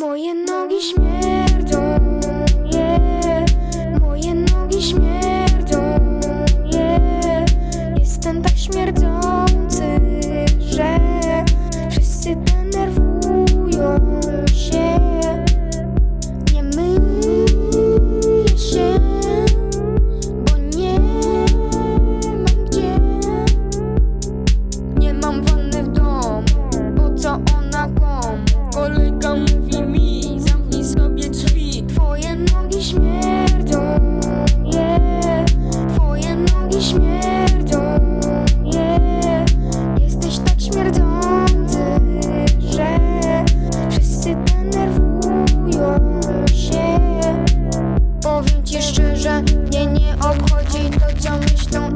Moje nogi śmierdzą Mnie nie obchodzi to, co myślą